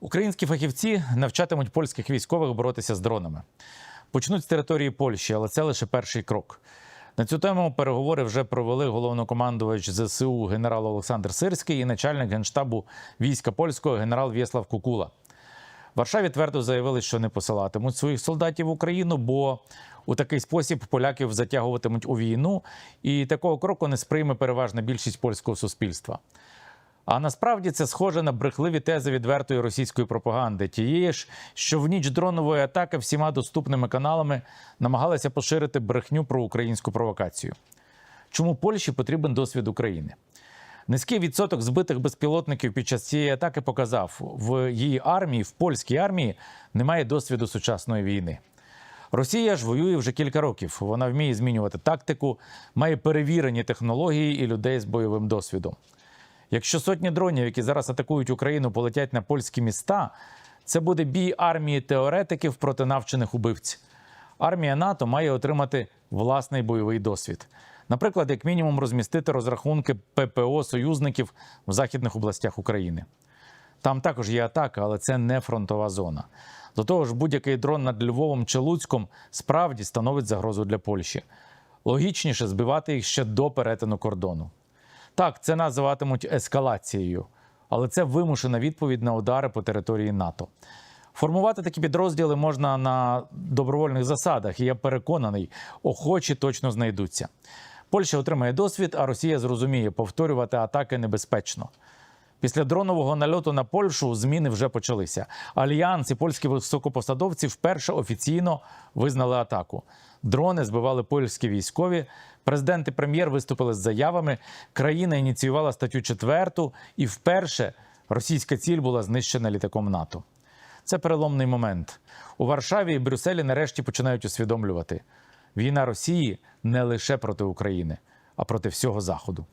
Українські фахівці навчатимуть польських військових боротися з дронами. Почнуть з території Польщі, але це лише перший крок. На цю тему переговори вже провели головнокомандувач ЗСУ генерал Олександр Сирський і начальник генштабу війська польського генерал В'єслав Кукула. В Варшаві твердо заявили, що не посилатимуть своїх солдатів в Україну, бо у такий спосіб поляків затягуватимуть у війну, і такого кроку не сприйме переважна більшість польського суспільства. А насправді це схоже на брехливі тези відвертої російської пропаганди, тієї ж, що в ніч дронової атаки всіма доступними каналами намагалися поширити брехню про українську провокацію. Чому Польщі потрібен досвід України? Низький відсоток збитих безпілотників під час цієї атаки показав, в її армії, в польській армії, немає досвіду сучасної війни. Росія ж воює вже кілька років. Вона вміє змінювати тактику, має перевірені технології і людей з бойовим досвідом. Якщо сотні дронів, які зараз атакують Україну, полетять на польські міста, це буде бій армії теоретиків проти навчених убивць. Армія НАТО має отримати власний бойовий досвід. Наприклад, як мінімум, розмістити розрахунки ППО союзників в західних областях України. Там також є атака, але це не фронтова зона. До того ж, будь-який дрон над Львовом чи Луцьком справді становить загрозу для Польщі. Логічніше збивати їх ще до перетину кордону. Так, це називатимуть ескалацією, але це вимушена відповідь на удари по території НАТО. Формувати такі підрозділи можна на добровольних засадах, і я переконаний, охочі точно знайдуться. Польща отримає досвід, а Росія зрозуміє, повторювати атаки небезпечно. Після дронового нальоту на Польщу зміни вже почалися. Альянс і польські високопосадовці вперше офіційно визнали атаку. Дрони збивали польські військові. Президент і прем'єр виступили з заявами. Країна ініціювала статтю 4, і вперше російська ціль була знищена літаком НАТО. Це переломний момент. У Варшаві і Брюсселі нарешті починають усвідомлювати: війна Росії не лише проти України, а проти всього Заходу.